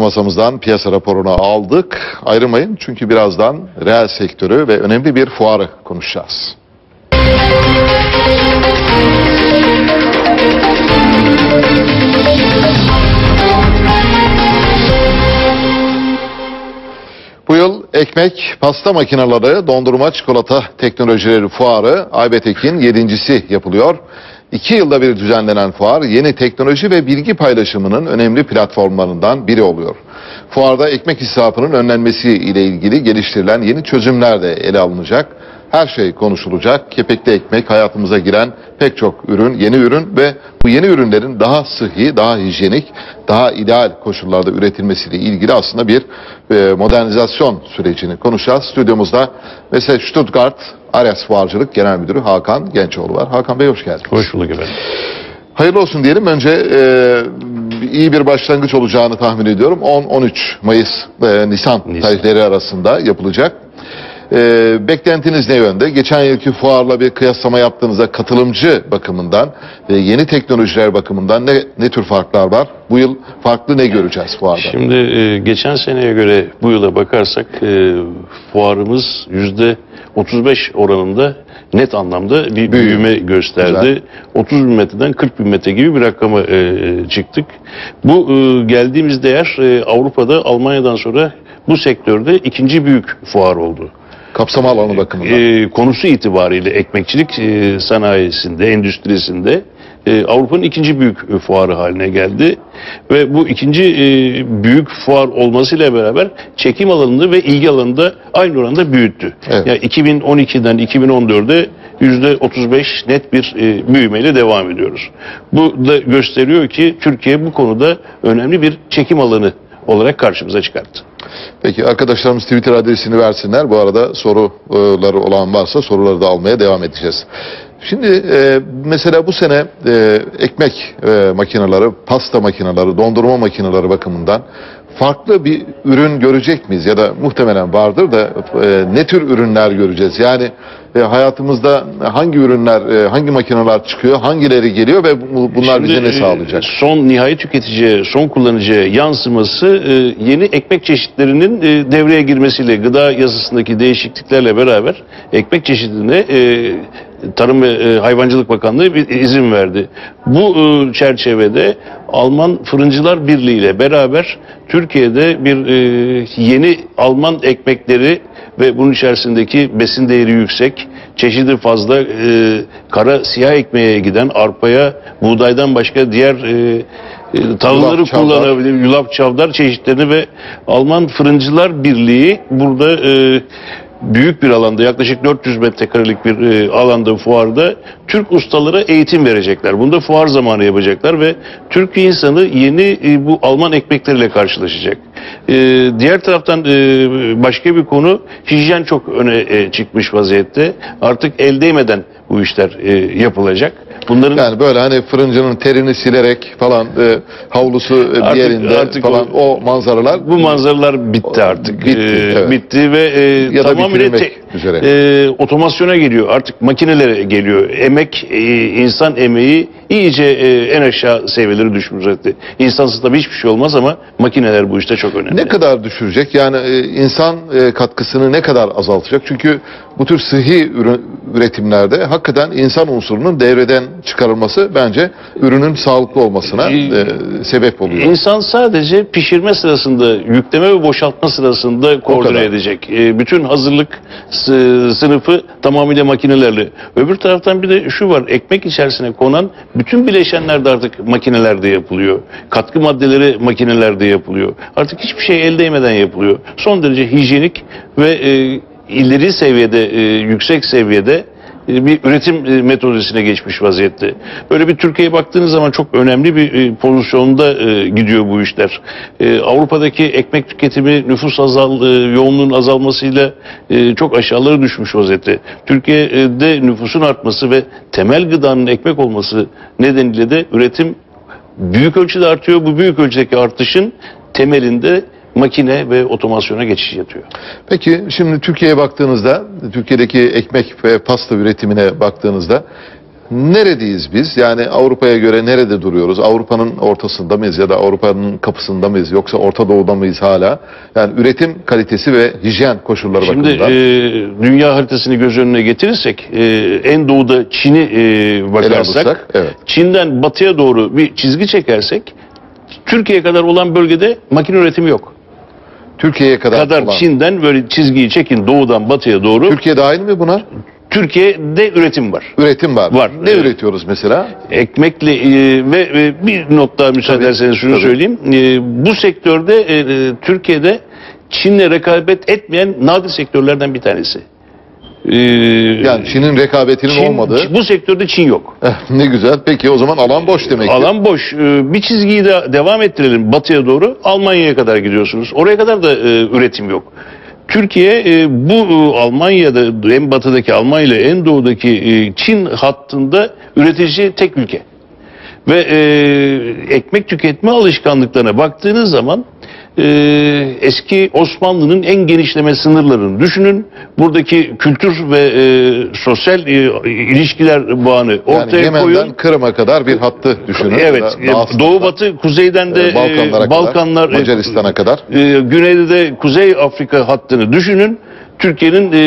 Masamızdan piyasa raporunu aldık. Ayrılmayın çünkü birazdan reel sektörü ve önemli bir fuarı konuşacağız. Bu yıl ekmek, pasta makineleri, dondurma, çikolata teknolojileri fuarı Aybetek'in yedincisi yapılıyor. İki yılda bir düzenlenen fuar yeni teknoloji ve bilgi paylaşımının önemli platformlarından biri oluyor. Fuarda ekmek israfının önlenmesi ile ilgili geliştirilen yeni çözümler de ele alınacak. Her şey konuşulacak. Kepekli ekmek hayatımıza giren pek çok ürün, yeni ürün ve bu yeni ürünlerin daha sıhhi, daha hijyenik, daha ideal koşullarda üretilmesiyle ilgili aslında bir e, modernizasyon sürecini konuşacağız. Stüdyomuzda mesela Stuttgart Ares Fuarcılık Genel Müdürü Hakan Gençoğlu var. Hakan Bey hoş geldiniz. Hoş bulduk efendim. Hayırlı olsun diyelim. Önce e, iyi bir başlangıç olacağını tahmin ediyorum. 10-13 Mayıs e, Nisan, Nisan. tarihleri arasında yapılacak. E, beklentiniz ne yönde? Geçen yılki fuarla bir kıyaslama yaptığınızda katılımcı bakımından ve yeni teknolojiler bakımından ne, ne tür farklar var? Bu yıl farklı ne göreceğiz fuarda? Şimdi e, geçen seneye göre bu yıla bakarsak e, fuarımız yüzde 35 oranında net anlamda bir büyüme gösterdi. Güzel. 30 bin metreden 40 bin metre gibi bir rakama e, çıktık. Bu e, geldiğimiz değer e, Avrupa'da Almanya'dan sonra bu sektörde ikinci büyük fuar oldu. Kapsama alanı bakımından. e, konusu itibariyle ekmekçilik e, sanayisinde, endüstrisinde e, Avrupa'nın ikinci büyük fuarı haline geldi. Ve bu ikinci e, büyük fuar olmasıyla beraber çekim alanını ve ilgi alanını da aynı oranda büyüttü. Evet. Yani 2012'den 2014'e yüzde 35 net bir e, büyümeyle devam ediyoruz. Bu da gösteriyor ki Türkiye bu konuda önemli bir çekim alanı olarak karşımıza çıkarttı. Peki arkadaşlarımız Twitter adresini versinler. Bu arada soruları olan varsa soruları da almaya devam edeceğiz. Şimdi e, mesela bu sene e, ekmek e, makineleri, pasta makineleri, dondurma makineleri bakımından farklı bir ürün görecek miyiz? Ya da muhtemelen vardır da e, ne tür ürünler göreceğiz? Yani e, hayatımızda hangi ürünler, e, hangi makineler çıkıyor, hangileri geliyor ve bu- bunlar Şimdi, bize ne e, sağlayacak? Son nihai tüketiciye, son kullanıcıya yansıması e, yeni ekmek çeşitlerinin e, devreye girmesiyle, gıda yasasındaki değişikliklerle beraber ekmek çeşidine e, Tarım ve e, Hayvancılık Bakanlığı bir izin verdi. Bu e, çerçevede Alman Fırıncılar Birliği ile beraber Türkiye'de bir e, yeni Alman ekmekleri ve bunun içerisindeki besin değeri yüksek, çeşidi fazla e, kara siyah ekmeğe giden arpaya, buğdaydan başka diğer e, tahılları Yulaf, çavdar. kullanabilir, yulaf çavdar çeşitlerini ve Alman Fırıncılar Birliği burada e, büyük bir alanda yaklaşık 400 metrekarelik bir e, alanda fuarda Türk ustalara eğitim verecekler. Bunu da fuar zamanı yapacaklar ve Türk insanı yeni e, bu Alman ekmekleriyle karşılaşacak. E, diğer taraftan e, başka bir konu hijyen çok öne e, çıkmış vaziyette. Artık el değmeden bu işler e, yapılacak. Bunların Yani böyle hani fırıncının terini silerek falan e, havlusu e, bir yerinde artık falan o, manzaralar bu manzaralar bitti artık. Bitti, Ee, evet. bitti ve e, Ya tamamıyla bitirilmek üzere. e, otomasyona geliyor. Artık makinelere geliyor. Emek, e, insan emeği iyice e, en aşağı seviyeleri düşmüş zaten. İnsansız tabii hiçbir şey olmaz ama makineler bu işte çok önemli. ne kadar düşürecek? Yani e, insan e, katkısını ne kadar azaltacak? Çünkü bu tür sıhhi üretimlerde hakikaten insan unsurunun devreden çıkarılması bence ürünün sağlıklı olmasına e, sebep oluyor. İnsan sadece pişirme sırasında, yükleme ve boşaltma sırasında koordine edecek. E, bütün hazırlık sı- sınıfı tamamıyla makinelerle. Öbür taraftan bir de şu var, ekmek içerisine konan bütün bileşenler de artık makinelerde yapılıyor. Katkı maddeleri makinelerde yapılıyor. Artık hiçbir şey el değmeden yapılıyor. Son derece hijyenik ve e, ileri seviyede, e, yüksek seviyede bir üretim e, metodolojisine geçmiş vaziyette. Böyle bir Türkiye'ye baktığınız zaman çok önemli bir e, pozisyonda e, gidiyor bu işler. Avrupa'daki ekmek tüketimi nüfus azal, yoğunluğun azalmasıyla çok aşağılara düşmüş vaziyette. Türkiye'de nüfusun artması ve temel gıdanın ekmek olması nedeniyle de üretim büyük ölçüde artıyor. Bu büyük ölçüdeki artışın temelinde makine ve otomasyona geçiş yatıyor. Peki şimdi Türkiye'ye baktığınızda, Türkiye'deki ekmek ve pasta üretimine baktığınızda Neredeyiz biz? Yani Avrupa'ya göre nerede duruyoruz? Avrupa'nın ortasında mıyız ya da Avrupa'nın kapısında mıyız? Yoksa Orta Doğu'da mıyız hala? Yani üretim kalitesi ve hijyen koşulları Şimdi bakımından. e, dünya haritasını göz önüne getirirsek e, en doğuda Çin'i e, bakarsak alırsak, evet. Çin'den batıya doğru bir çizgi çekersek Türkiye'ye kadar olan bölgede makine üretimi yok. Türkiye'ye kadar, kadar olan. Çin'den böyle çizgiyi çekin doğudan batıya doğru Türkiye dahil mi buna? Türkiye'de üretim var. Üretim var. Var, Ne evet. üretiyoruz mesela? Ekmekle e, ve, ve bir not daha müsaade Tabii, ederseniz şunu tabii. söyleyeyim. E, bu sektörde e, e, Türkiye'de Çin'le rekabet etmeyen nadir sektörlerden bir tanesi. E, Yani Çin'in rekabetinin Çin- olmadığı. bu sektörde Çin yok. Eh, ne güzel. Peki o zaman alan boş demek ki. Alan boş. E, bir çizgiyi de devam ettirelim batıya doğru. Almanya'ya kadar gidiyorsunuz. Oraya kadar da e, üretim yok. Türkiye e, bu e, Almanya'da en batıdaki Almanya ile en doğudaki Çin hattında üretici tek ülke. Ve ekmek tüketme alışkanlıklarına baktığınız zaman e, eski Osmanlı'nın en genişleme sınırlarını düşünün. Buradaki kültür ve e, sosyal e, ilişkiler bağını Yani ortaya Yemen'den koyun. Kırım'a kadar bir hattı düşünün. Evet, da doğu batı kuzeyden de e, Balkanlara e, Balkanlar, kadar, e, Macaristan'a kadar. e, güneyde de Kuzey Afrika hattını düşünün. Türkiye'nin e,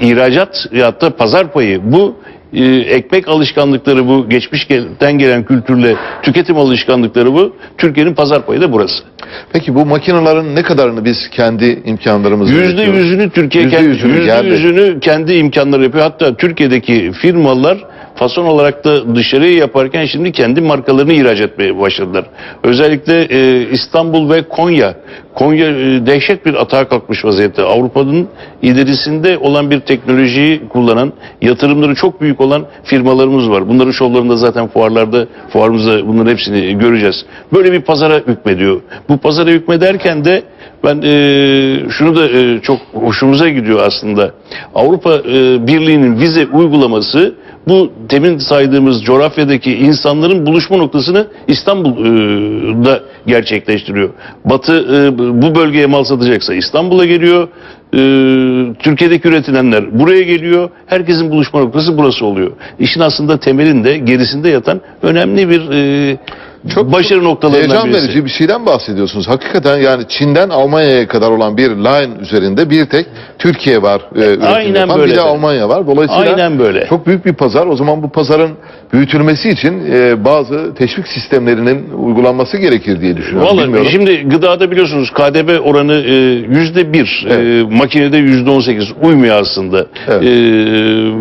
ihracat ya da pazar payı bu e, ekmek alışkanlıkları bu geçmişten gelen kültürle tüketim alışkanlıkları bu. Türkiye'nin pazar payı da burası. Peki bu makinelerin ne kadarını biz kendi imkanlarımızla Yüzde yüzünü Türkiye Yüzde kendi, yüzünü yüzde yüzünü kendi imkanları yapıyor. Hatta Türkiye'deki firmalar fason olarak da dışarıya yaparken şimdi kendi markalarını ihraç etmeye başladılar. Özellikle e, İstanbul ve Konya. Konya e, dehşet bir atağa kalkmış vaziyette. Avrupa'nın ilerisinde olan bir teknolojiyi kullanan, yatırımları çok büyük olan firmalarımız var. Bunların şovlarında zaten fuarlarda, fuarımızda bunların hepsini göreceğiz. Böyle bir pazara hükmediyor. Bu pazara hükmederken de ben e, şunu da e, çok hoşumuza gidiyor aslında. Avrupa e, Birliği'nin vize uygulaması bu demin saydığımız coğrafyadaki insanların buluşma noktasını İstanbul'da gerçekleştiriyor. Batı e, bu bölgeye mal satacaksa İstanbul'a geliyor. E, Türkiye'deki üretilenler buraya geliyor. Herkesin buluşma noktası burası oluyor. İşin aslında temelinde, gerisinde yatan önemli bir e, Çok başarı noktalarından Heyecan birisi. verici bir şeyden bahsediyorsunuz. Hakikaten yani Çin'den Almanya'ya kadar olan bir line üzerinde bir tek Türkiye var e, üretim Aynen yapan. böyle Bir de. Almanya var. Dolayısıyla Aynen böyle. çok büyük bir pazar. O zaman bu pazarın büyütülmesi için e, bazı teşvik sistemlerinin uygulanması gerekir diye düşünüyorum. Vallahi Bilmiyorum. şimdi gıdada biliyorsunuz KDV oranı e, yüzde bir, e, Evet. makinede yüzde on sekiz uymuyor aslında. Evet. E,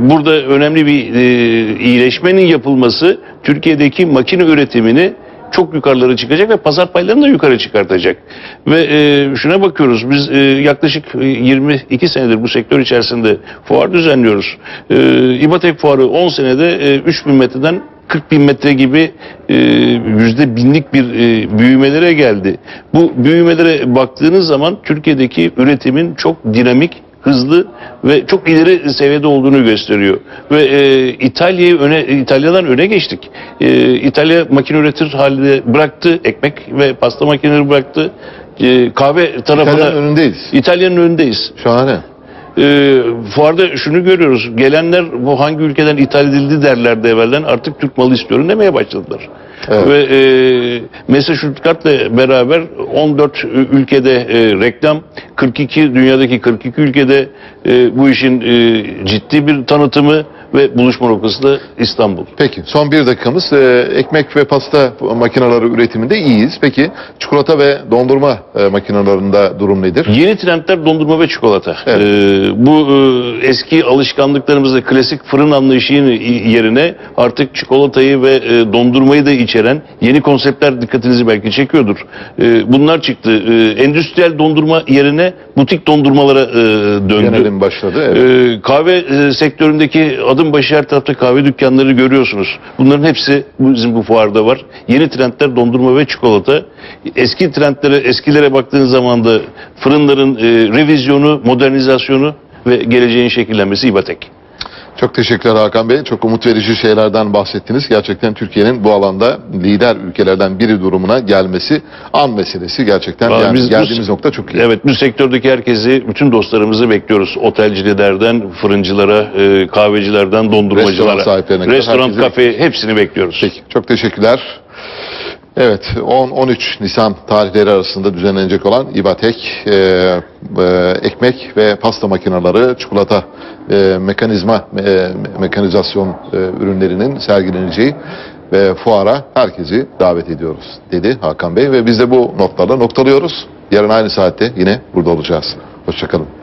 burada önemli bir e, iyileşmenin yapılması Türkiye'deki makine üretimini çok yukarılara çıkacak ve pazar paylarını da yukarı çıkartacak. Ve e, şuna bakıyoruz biz e, yaklaşık e, 22 senedir bu sektör içerisinde fuar düzenliyoruz. E, İBATEK fuarı 10 senede e, 3000 metreden 40 bin metre gibi e, yüzde binlik bir e, büyümelere geldi. Bu büyümelere baktığınız zaman Türkiye'deki üretimin çok dinamik, hızlı ve çok ileri seviyede olduğunu gösteriyor. Ve e, İtalya'yı öne İtalya'dan öne geçtik. E, İtalya makine üretir halde bıraktı, ekmek ve pasta makineleri bıraktı. E, kahve tarafına İtalya'nın önündeyiz. İtalya'nın önündeyiz. Şahane. E, fuarda şunu görüyoruz. Gelenler bu hangi ülkeden ithal edildi derlerdi evvelden. Artık Türk malı istiyorum demeye başladılar. Evet. Ve e, mesela Stuttgart'la beraber 14 ülkede e, reklam, 42 dünyadaki 42 ülkede e, bu işin e, ciddi bir tanıtımı ve buluşma noktası da İstanbul. Peki son bir dakikamız e, ekmek ve pasta makineleri üretiminde iyiyiz. Peki çikolata ve dondurma e, makinelerinde durum nedir? Yeni trendler dondurma ve çikolata. Evet. Ee, bu e, eski alışkanlıklarımızda klasik fırın anlayışının yerine artık çikolatayı ve e, dondurmayı da içeren yeni konseptler dikkatinizi belki çekiyordur. Ee, bunlar çıktı. Ee, endüstriyel dondurma yerine butik dondurmalara e, döndü. Yönelim başladı. Evet. Ee, kahve e, sektöründeki adım başı her tarafta kahve dükkanları görüyorsunuz. Bunların hepsi bizim bu fuarda var. Yeni trendler dondurma ve çikolata. Eski trendlere, eskilere baktığınız zaman da fırınların e, revizyonu, modernizasyonu ve geleceğin şekillenmesi İBATEK. Çok teşekkürler Hakan Bey. Çok umut verici şeylerden bahsettiniz. Gerçekten Türkiye'nin bu alanda lider ülkelerden biri durumuna gelmesi an meselesi. Gerçekten yani biz bu- geldiğimiz nokta çok iyi. Evet bu sektördeki herkesi, bütün dostlarımızı bekliyoruz. Otelcilerden, fırıncılara, e, kahvecilerden, dondurmacılara. Restoran sahiplerine Restoran, kafe hepsini bekliyoruz. Peki, çok teşekkürler. Evet, 10-13 Nisan tarihleri arasında düzenlenecek olan İBATEK e, e, ekmek ve pasta makineleri, çikolata e, mekanizma e, mekanizasyon e, ürünlerinin sergileneceği ve fuara herkesi davet ediyoruz dedi Hakan Bey ve biz de bu noktalarla noktalıyoruz. Yarın aynı saatte yine burada olacağız. Hoşçakalın.